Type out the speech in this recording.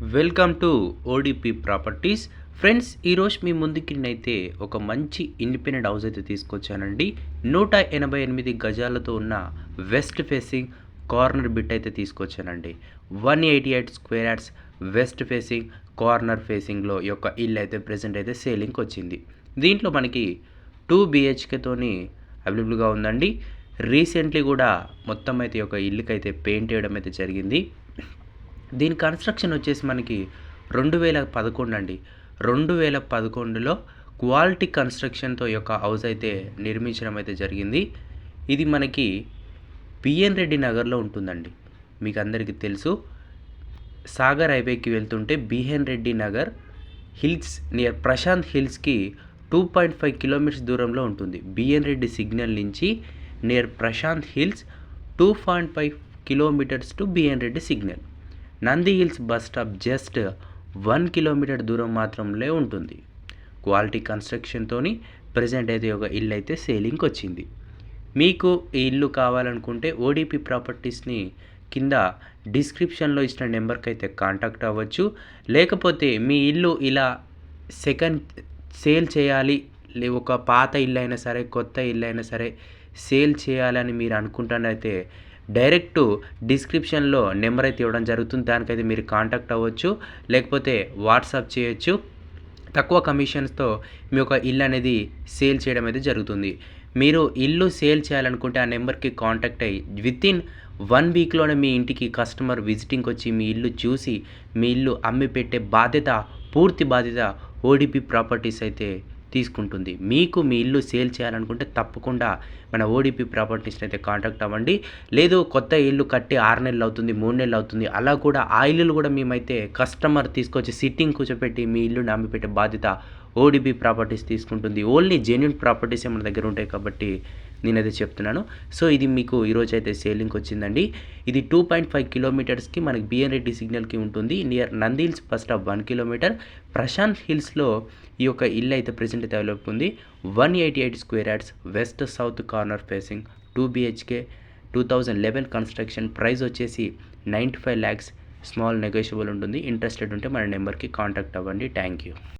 Welcome to ODP properties. Friends ఈరోజు మీ ముందుకి నేనైతే ఒక మంచి ఇండిపెండెంట్ హౌస్ అయితే తీసుకొచ్చానండి. నూట ఎనభై ఎనిమిది గజాలతో ఉన్న వెస్ట్ ఫేసింగ్ కార్నర్ బిట్ అయితే తీసుకొచ్చానండి. One eighty eight square yards west facing corner ఫేసింగ్లో యొక్క ఇల్లు అయితే ప్రజెంట్ అయితే సేలింగ్కి వచ్చింది. దీంట్లో మనకి టూ బిహెచ్కేతోని అవైలబుల్గా ఉందండి. రీసెంట్లీ కూడా మొత్తం అయితే ఒక ఇల్లుకైతే పెయింట్ వేయడం అయితే జరిగింది. దీని కన్స్ట్రక్షన్ వచ్చేసి మనకి రెండు వేల పదకొండు అండి. రెండు వేల పదకొండులో క్వాలిటీ కన్స్ట్రక్షన్తో యొక్క హౌస్ అయితే నిర్మించడం అయితే జరిగింది. ఇది మనకి పిఎన్ రెడ్డి నగర్లో ఉంటుందండి. మీకు అందరికీ తెలుసు. సాగర్ హైవేకి వెళ్తుంటే BN Reddy Nagar hills near Prashanth హిల్స్కి two point five kilometres దూరంలో ఉంటుంది. బిఎన్ రెడ్డి సిగ్నల్ నుంచి near Prashanth hills two point five kilometres to BN Reddy signal. Nandi hills bus stop just one kilometre దూరం మాత్రంలో ఉంటుంది. క్వాలిటీ కన్స్ట్రక్షన్తోని ప్రజెంట్ అయితే ఒక ఇల్లు అయితే సేలింగ్కి వచ్చింది. మీకు ఈ ఇల్లు కావాలనుకుంటే ఓడిపి ప్రాపర్టీస్ని కింద డిస్క్రిప్షన్లో ఇచ్చిన నెంబర్కి అయితే కాంటాక్ట్ అవ్వచ్చు. లేకపోతే మీ ఇల్లు ఇలా సెకండ్ సేల్ చేయాలి లే ఒక పాత ఇల్లు అయినా సరే కొత్త ఇల్లు అయినా సరే సేల్ చేయాలని మీరు అనుకుంటానైతే డైరెక్ట్ డిస్క్రిప్షన్లో నెంబర్ అయితే ఇవ్వడం జరుగుతుంది. దానికైతే మీరు కాంటాక్ట్ అవ్వచ్చు. లేకపోతే వాట్సాప్ చేయొచ్చు. తక్కువ కమిషన్స్తో మీ యొక్క ఇల్లు అనేది సేల్ చేయడం అయితే జరుగుతుంది. మీరు ఇల్లు సేల్ చేయాలనుకుంటే ఆ నెంబర్కి కాంటాక్ట్ అయ్యి విత్ ఇన్ వన్ వీక్లోనే మీ ఇంటికి కస్టమర్ విజిటింగ్కి వచ్చి మీ ఇల్లు చూసి మీ ఇల్లు అమ్మి పెట్టే బాధ్యత పూర్తి బాధ్యత ఓడిపి ప్రాపర్టీస్ అయితే తీసుకుంటుంది. మీకు మీ ఇల్లు సేల్ చేయాలనుకుంటే తప్పకుండా మన ఓడిపి ప్రాపర్టీస్ని అయితే కాంటాక్ట్ అవ్వండి. లేదు కొత్త ఇల్లు కట్టి ఆరు నెలలు అవుతుంది మూడు నెలలు అవుతుంది అలా కూడా ఆ ఇల్లులు కూడా మేమైతే కస్టమర్ తీసుకొచ్చి సిట్టింగ్ కూర్చోపెట్టి మీ ఇల్లు అమ్మి పెట్టే బాధ్యత ఓడిపి ప్రాపర్టీస్ తీసుకుంటుంది. ఓన్లీ జెన్యున్ ప్రాపర్టీసే మన దగ్గర ఉంటాయి కాబట్టి నేనైతే చెప్తున్నాను. సో ఇది మీకు ఈరోజు అయితే సేలింగ్ వచ్చిందండి. ఇది టూ పాయింట్ ఫైవ్ కిలోమీటర్స్కి మనకి బిఎన్ రెడ్డి సిగ్నల్కి ఉంటుంది. Near Nandi hills first stop one kilometre Prashanth హిల్స్లో ఈ యొక్క ఇల్లు అయితే ప్రజెంట్ అయితే అవైలబుల్ ఉంది. One eighty eight square yards west south corner facing two BHK two thousand eleven construction price వచ్చేసి ninety five lakhs small negotiable ఉంటుంది. Interested ఉంటే మన నెంబర్కి కాంటాక్ట్ అవ్వండి. Thank you